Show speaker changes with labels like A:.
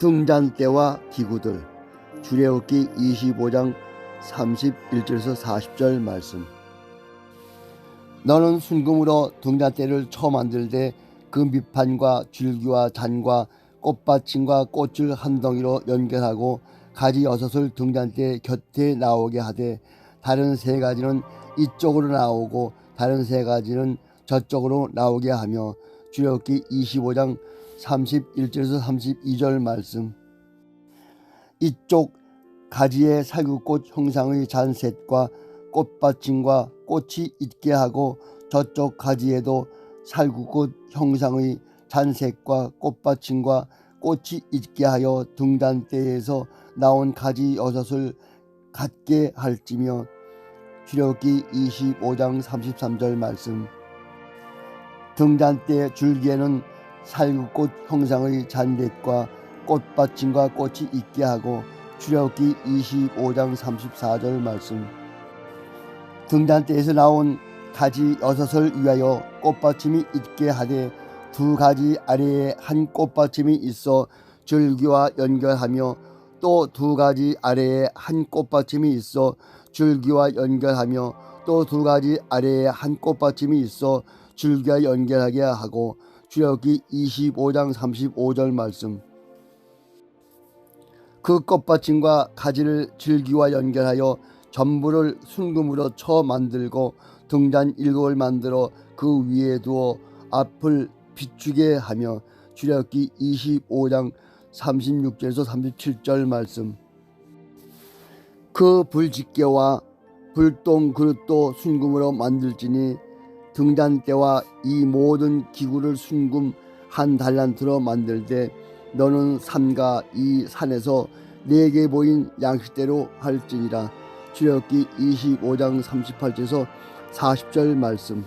A: 등잔대와 기구들. 주례옥기 25장 31절에서 40절 말씀. 너는 순금으로 등잔대를 처 만들되 그 밑판과 줄기와 잔과 꽃받침과 꽃을 한 덩이로 연결하고 가지 여섯을 등잔대 곁에 나오게 하되 다른 세 가지는 이쪽으로 나오고 다른 세 가지는 저쪽으로 나오게 하며 주례옥기 25장 31절에서 32절 말씀. 이쪽 가지에 살구꽃 형상의 잔셋과 꽃받침과 꽃이 있게 하고 저쪽 가지에도 살구꽃 형상의 잔색과 꽃받침과 꽃이 있게 하여 등단대에서 나온 가지 여섯을 갖게 할지며 주력기 25장 33절 말씀. 등단대 줄기에는 살구꽃 형상의 잔렛과 꽃받침과 꽃이 있게 하고 주력기 25장 34절 말씀. 등단대에서 나온 가지 여섯을 위하여 꽃받침이 있게 하되 두 가지 아래에 한 꽃받침이 있어 줄기와 연결하며 또 두 가지 아래에 한 꽃받침이 있어 줄기와 연결하며 또 두 가지 아래에 한 꽃받침이 있어 줄기와 연결하게 하고 주력기 25장 35절 말씀. 그 꽃받침과 가지를 줄기와 연결하여 전부를 순금으로 쳐 만들고 등잔 일곱을 만들어 그 위에 두어 앞을 비추게 하며 주력기 25장 36절에서 37절 말씀. 그 불집게와 불똥 그릇도 순금으로 만들지니 등잔대와 이 모든 기구를 순금 한 달란트로 만들되 너는 삼가 이 산에서 내게 보인 양식대로 할지니라. 주력기 25장 38절에서 40절 말씀